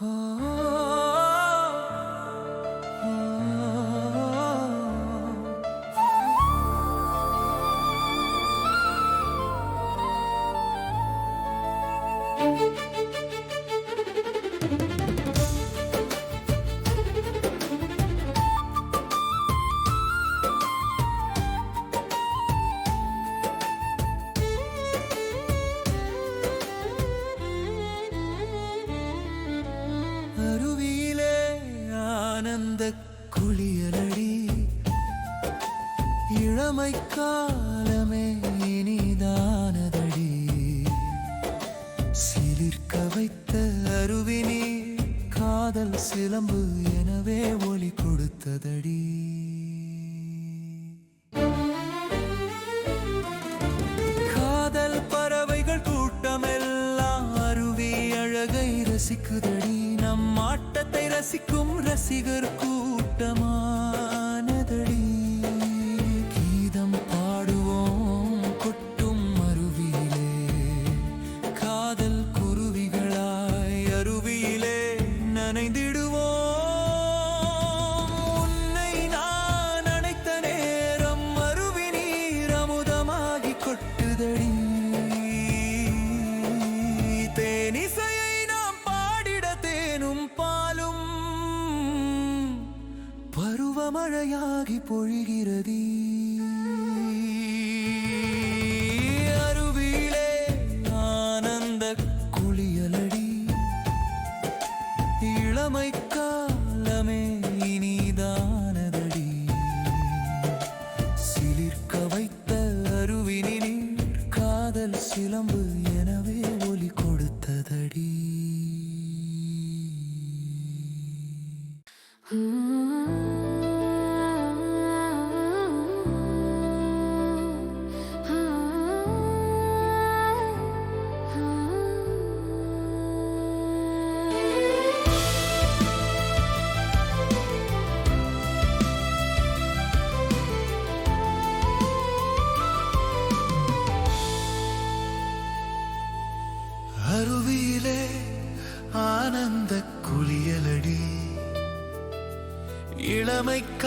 அருவியிலே கொடுத்ததடி காதல் பறவைகள் கூட்டமெல்லாம் அருவி அழகை ரசிக்குதடி. நம் ஆட்டத்தை ரசிக்கும் ரசிகர் கூட்டமா? பருவமழையாகி பொழிகிறதே அருவியிலே ஆனந்த குளியலடி. இளமை காலமே இனிதானதடி. சிலிர்க்க வைத்த அருவினில் காதல் சிலம்பு எனவே ஒலி கொடுத்ததடி. Hmm.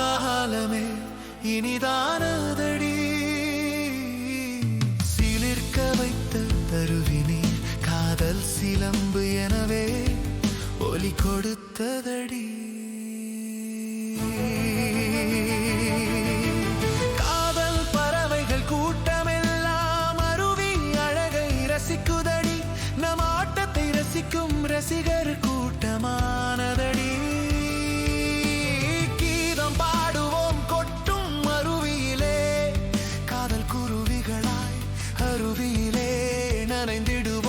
காலமே இனிதானதடி. நனைந்திடுவோம்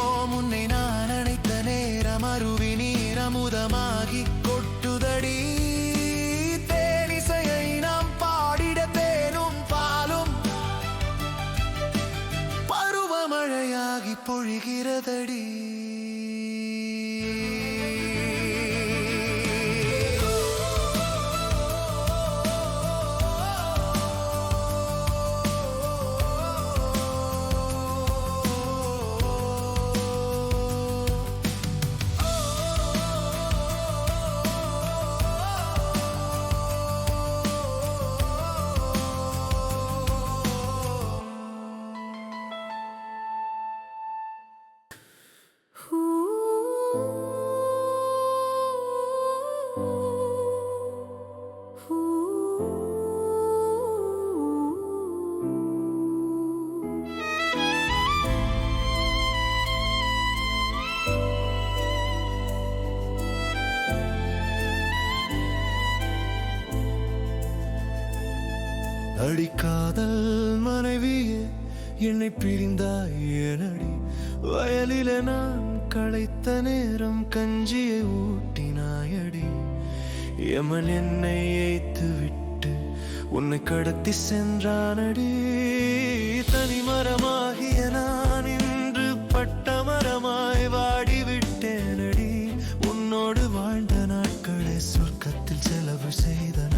காதல் மனைவியே என்னை பிரிந்தாய் ஏனடி வயலிலே நான் களைத்த நேரம் கஞ்சியை ஊட்டினாயடி. யமன் என்னை ஏய்த்து விட்டு உன்னை கடத்தி சென்றானடி. தனி மரமாகிய நான் இன்று பட்ட மரமாய் வாடிவிட்டேனடி. உன்னோடு வாழ்ந்த நாட்களை சொர்க்கத்தில் செலவு செய்த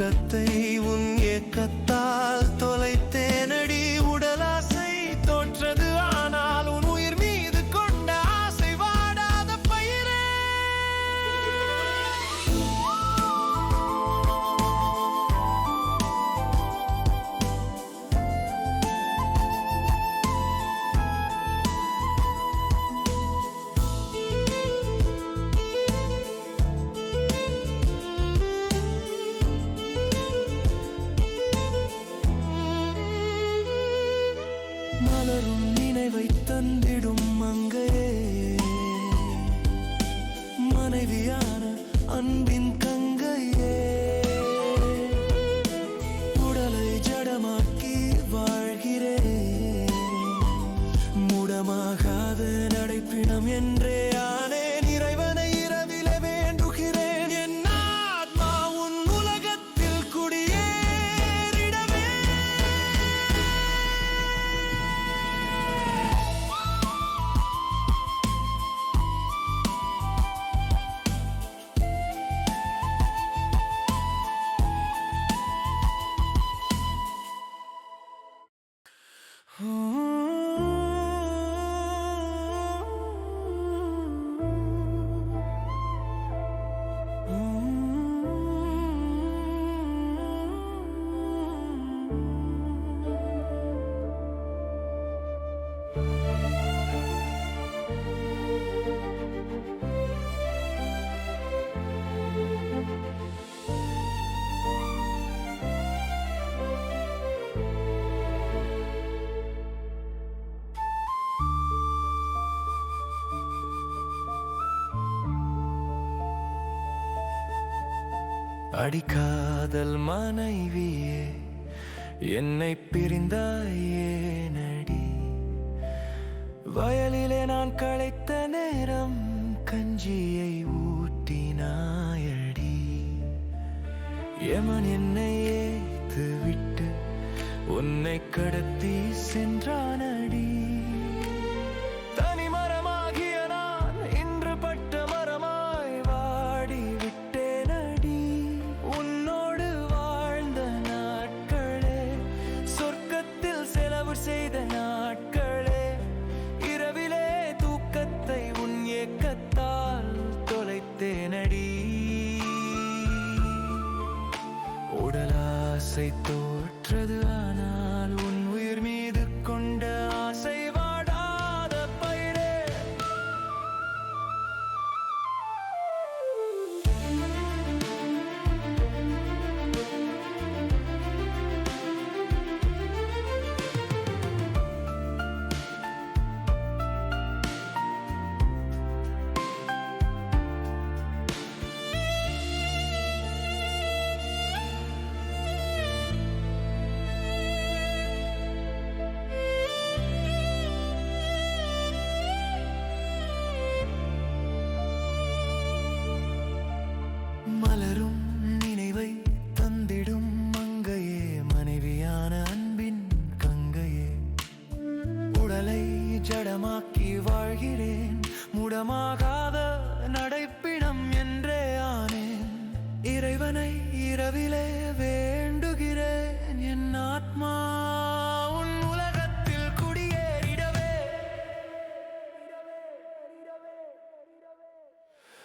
தூக்கத்தை உன் ஏக்கத்தால் அடிக்காதல் மனைவியே என்னை பிரிந்தாயே நடி. வயலிலே நான் களைத்த நேரம் கஞ்சியை ஊட்டினாயடி எமன் என்னை ஏத்து விட்டு உன்னை கடத்தி சென்று உடலாசை தோற்றது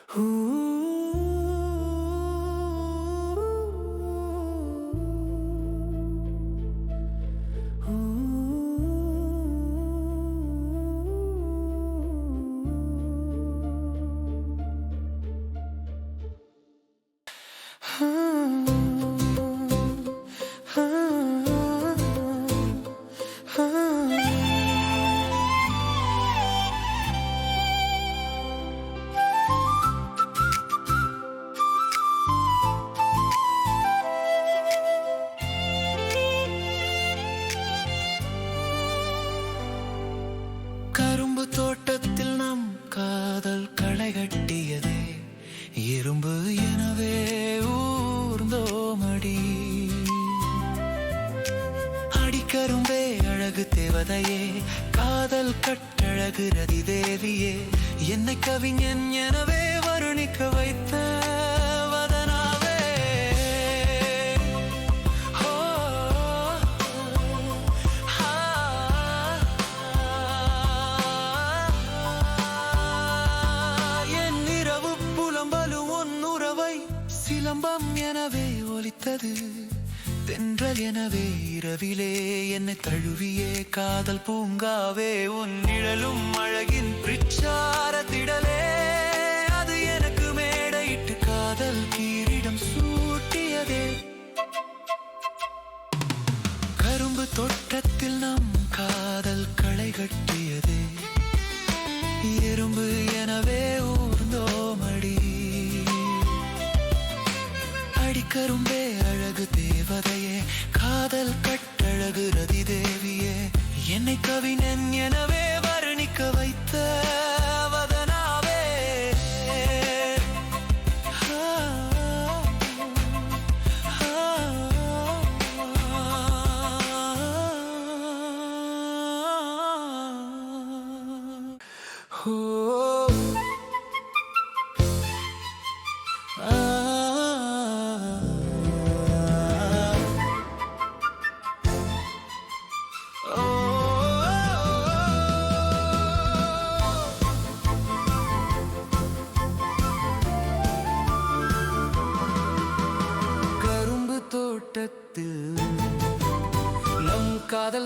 கரும்பு கதையே. காதல் கட்டழகு ரதி தேவியே. என்னை கவிஞன் எனவே வருணிக்க வைத்த எனவே இரவிலே என்னை தழுவியே காதல் பூங்காவே உன் நிழலும் அழகின் பிரிச்சார திடலே அது எனக்கு மேடையிட்டு காதல் கீரிடம் சூட்டியதே. கரும்பு தோட்டத்தில் நம் காதல் களை கட்டியதே. எறும்பு எனவே ஊர்ந்தோமடி. அடிக்கரும்பே அழகு தே காதல் கட்டழகு ரதி தேவியே என்னை கவிஞன் எனவே வர்ணிக்க வைத்த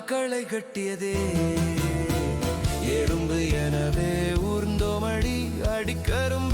களை கட்டியதே. எறும்பு எனவே ஊர்ந்தோமடி அடிக்கரும்